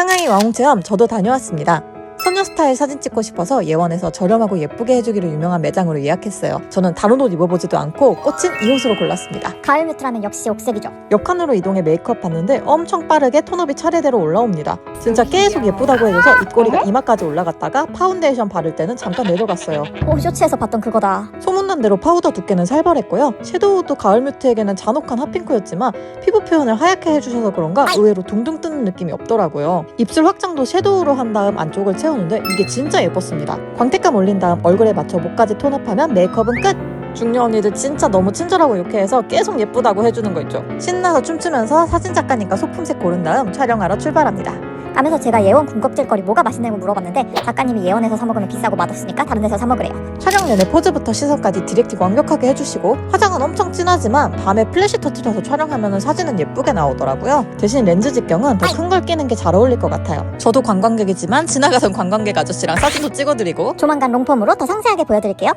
상하이 와홍체험 저도 다녀왔습니다. 소녀 스타일 사진 찍고 싶어서 예원에서 저렴하고 예쁘게 해주기로 유명한 매장으로 예약했어요. 저는 다른 옷 입어보지도 않고 꽂힌 이 옷으로 골랐습니다. 가을 뮤트라면 역시 옥색이죠. 옆칸으로 이동해 메이크업 봤는데 엄청 빠르게 톤업이 차례대로 올라옵니다. 진짜 계속 예쁘다고 해줘서 입꼬리가 이마까지 올라갔다가 파운데이션 바를 때는 잠깐 내려갔어요. 오 쇼츠에서 봤던 그거다. 소문난 대로 파우더 두께는 살벌했고요. 섀도우도 가을 뮤트에게는 잔혹한 핫핑크였지만 피부 표현을 하얗게 해주셔서 그런가 의외로 둥둥 뜨는 느낌이 없더라고요. 입술 확장도 섀도우로 한 다음 안쪽을 채 우는데 이게 진짜 예뻤습니다. 광택감 올린 다음 얼굴에 맞춰 목까지 톤업하면 메이크업은 끝! 중년 언니들 진짜 너무 친절하고 유쾌해서 계속 예쁘다고 해주는 거 있죠. 신나서 춤추면서 사진 작가니까 소품색 고른 다음 촬영하러 출발합니다. 가면서 제가 예원 군것질거리 뭐가 맛있냐고 물어봤는데 작가님이 예원에서 사 먹으면 비싸고 맛없으니까 다른 데서 사 먹으래요. 촬영 내내 포즈부터 시선까지 디렉팅 완벽하게 해주시고 화장은 엄청 진하지만 밤에 플래시 터트려서 촬영하면 사진은 예쁘게 나오더라고요. 대신 렌즈 직경은 더 큰 걸 끼는 게 잘 어울릴 것 같아요. 저도 관광객이지만 지나가던 관광객 아저씨랑 사진도 찍어드리고 조만간 롱폼으로 더 상세하게 보여드릴게요.